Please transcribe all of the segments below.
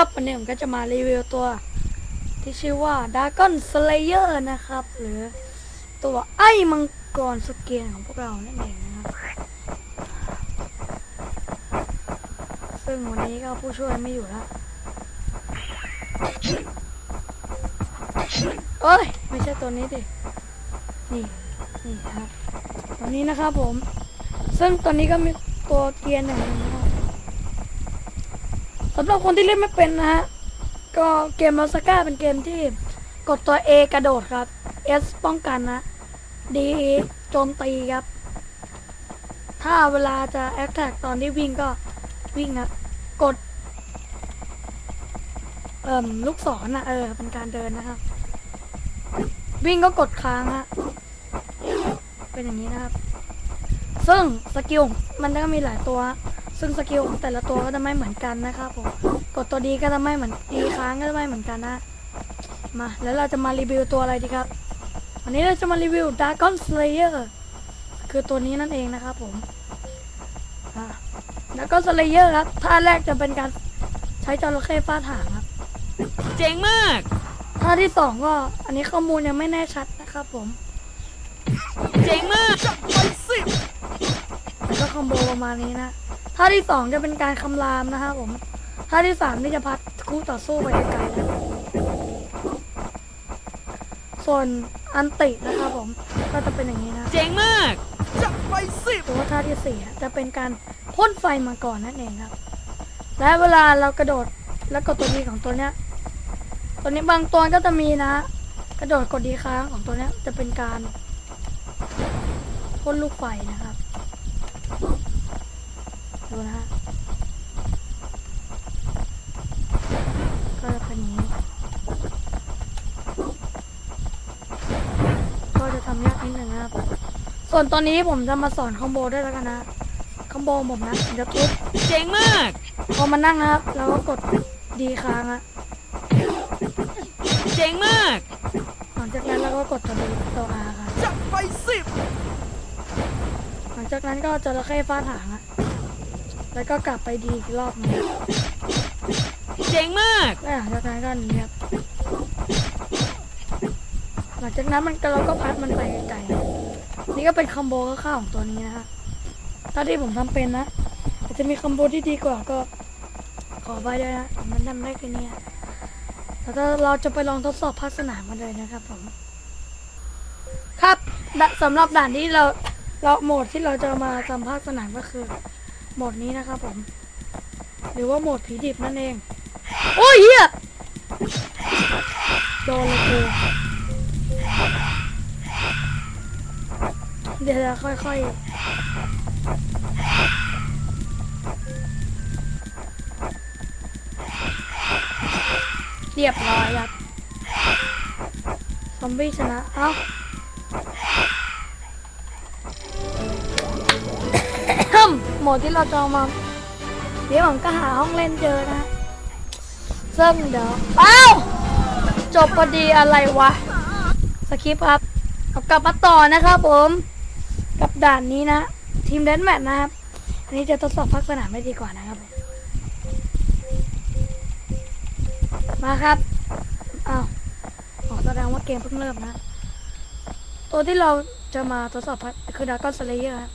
ครับวันนี้ผมก็จะมารีวิวตัว ที่ชื่อว่า Dragon Slayer นะครับ หรือตัวไอ้มังกรสเกียนของพวกเรานั่นเองนะครับ ซึ่งวันนี้ก็ผู้ช่วยไม่อยู่แล้วเอ้ย ไม่ใช่ตัวนี้ดิ นี่ นี่ครับ ตัวนี้นะครับผม ซึ่งตัวนี้ก็มีตัวเกียร์หนึ่งนะครับ สำหรับคนที่เล่นไม่เป็นนะฮะ ก็เกมลอสก้าเป็นเกมที่กดตัว A กระโดดครับ S ป้องกันนะ D โจมตีครับ ถ้าเวลาจะแอคแท็กตอนที่วิ่งก็วิ่งนะกด เอ่มลูกศรนะเออ เป็นการเดินนะครับ วิ่งก็กดค้างฮะ เป็นอย่างนี้นะครับ ซึ่งสกิลมันก็มีหลายตัว ซึ่งสกิลของแต่ละตัวก็จะไม่เหมือนกันนะครับผมกดตัวดีก็จะไม่เหมือนดีค้างก็จะไม่เหมือนกันนะมาแล้วเราจะมารีวิวตัวอะไรดีครับ วันนี้เราจะมารีวิว Dragon Slayer คือตัวนี้นั่นเองนะครับผมอะ Dragon Slayer ครับท่าแรกจะเป็นการใช้จระเข้ฟาดหางครับ เจ๋งมากท่าที่สองก็ อันนี้ข้อมูลยังไม่แน่ชัดนะครับผม เจ๋งมากแล้วก็คอมโบประมาณนี้นะ ท่าที่สองจะเป็นการคำรามนะครับผมท่าที่สามนี่จะพัดคู่ต่อสู้ไปไกลๆนะส่วนอันตินะครับผมก็จะเป็นอย่างนี้นะเจ๋งมากหรือว่าท่าที่สี่จะเป็นการพ่นไฟมาก่อนนั่นเองครับ และเวลาเรากระโดดแล้วกดตัวดีของตัวเนี้ย ตัวนี้บางตัวก็จะมีนะ กระโดดกดดีค้างของตัวเนี้ยจะเป็นการพ่นลูกไฟนะครับ ดูนะฮะก็จะเป็นอย่างนี้ ก็จะทำยากนิดนึงนะครับ ส่วนตอนนี้ผมจะมาสอนคอมโบด้วยแล้วกันนะคอมโบผมนะผมจะทุบเจ๋งมากพอมานั่งนะครับ แล้วก็กดดีค้างอะเจ๋งมาก หลังจากนั้นเราก็กดตัวดีตัวอาครับจับไปสิบหลังจากนั้นก็จระเข้ฟาดหางอะ แล้วก็กลับไปดีอีกรอบหนึงเจ๋งมาก แล้วหลังจากนั้นก็หนีครับหลังจากนั้นมันก็เราก็พัดมันไปไกลๆนี่ก็เป็นคอมโบคร่าวๆของตัวนี้นะฮะถ้าที่ผมทำเป็นนะแต่จะมีคอมโบที่ดีกว่าก็ขอไปด้วยนะผมมันทำได้แค่เนี้ยแล้วก็เราจะไปลองทดสอบภาคสนามกันเลยนะครับผม ครับดะสำหรับด่านที่เราเราโหมดที่เราจะมาทำภาคสนามก็คือ โหมดนี้นะครับผม หรือว่าโหมดผีดิบนั่นเอง โอ้ยเฮียโดนเลยกูเดี๋ยวจะค่อยๆ เรียบร้อยครับ ซอมบี้ชนะ เอ้า มดที่เราจะเอามา เดี๋ยวผมก็หาห้องเล่นเจอนะซึ่งเดี๋ยวเอ้าจบพอดีอะไรวะ สคริปครับกลับมาต่อนะครับผม กับด่านนี้นะ ทีมเดนแมทนะครับ อันนี้จะทดสอบพักสนามไม่ดีกว่านะครับมาครับอ้าวออแสดงว่าเกมเพิ่งเริ่มนะ ตัวที่เราจะมาทดสอบพักคือดากอนสเลเยอร์ครับ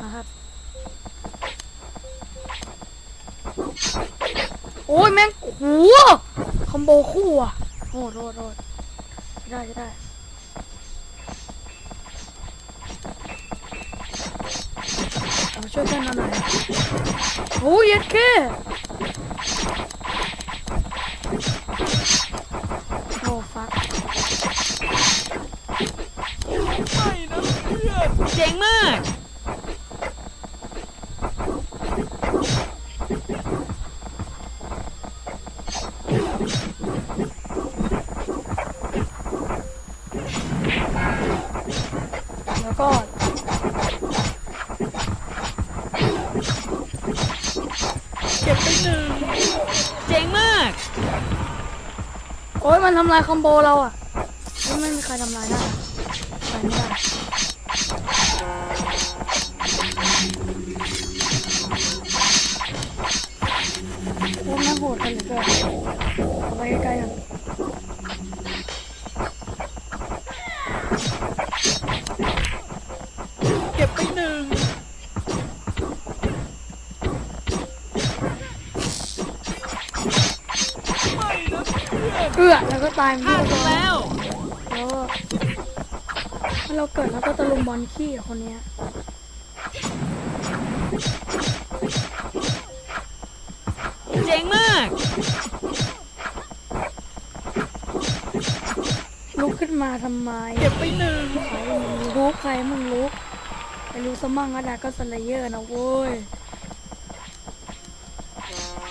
มาครับ อ้ยแม่งโอ้โหคอมโบคู่อะโหดโหดโหดได้จะได้เอาช่วยเพื่อนหน่อยโอ้ยเย็ดแค่โอ้ฟักเจ๋งมาก แล้วก็เก็บไปหนึ่งเจ๋งมาก โอ้ยมันทำลายคอมโบเราอะไม่ไม่มีใครทำลายได้ไปไม่ได้โอ้พวกนั้นโหดกันเหลือเกิน เพื่อนเอื้อแล้วก็ตายฆ่ามันซะแล้วแล้วถ้าเราเกิดแล้วก็ตะลุมบอลขี้กับคนเนี้ยเจ๋งมาก ลุกขึ้นมาทำไมเก็บไปหนึ่งใครมึงรู้ใครมึงรู้ไปรู้สมั่งอาดาก็สเลเยอร์นะโว้ย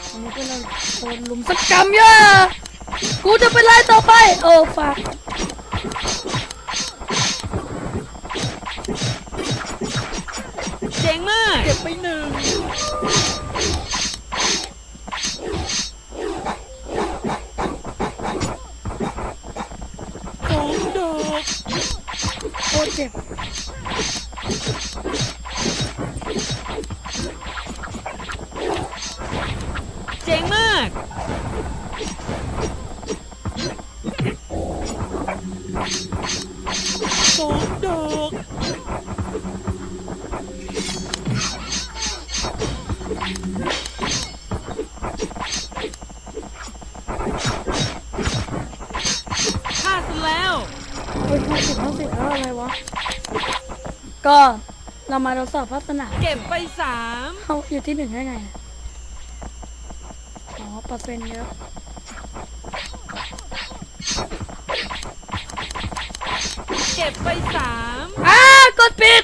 วันนี้พวกเราโดนลุมสักกรรมเยอะ กูจะเป็นไรต่อไป โอ้ฝากเจ๋งมาก เก็บไปหนึ่งสองดอกโคตรเจ็บเจ๋งมาก เฮ้ยห้าสิบห้าสิบแล้วอะไรวะ ก็เรามาทดสอบพัฒนาเก็บไปสามเขาอยู่ที่หนึ่งได้ไงอะอ๋อเปอร์เซ็นต์เยอะเก็บไปสามอ้ากดปิด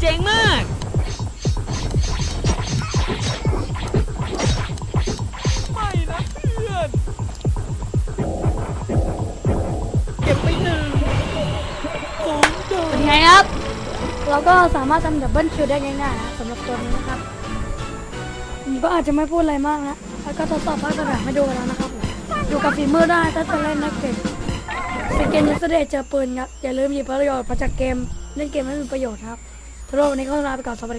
เจ๋งมากไม่นะเพื่อนเก็บไปหนึ่งสองดอกเป็นไงครับ เราก็สามารถทำดับเบิลคิวได้ง่ายๆนะสำหรับตัวนี้นะครับผมก็อาจจะไม่พูดอะไรมากนะแล้วก็ทดสอบภาคสนามให้ดูกันแล้วนะครับผมดูกับฝีมือได้ถ้าจะเล่นนักเก็ตเป็นเกมยิงเสด็จเจอปืนครับอย่าลืมหยิบประโยชน์มาจากเกม เล่นเกมให้มีประโยชน์ครับ สำหรับวันนี้ก็ลาไปก่อนสวัสดี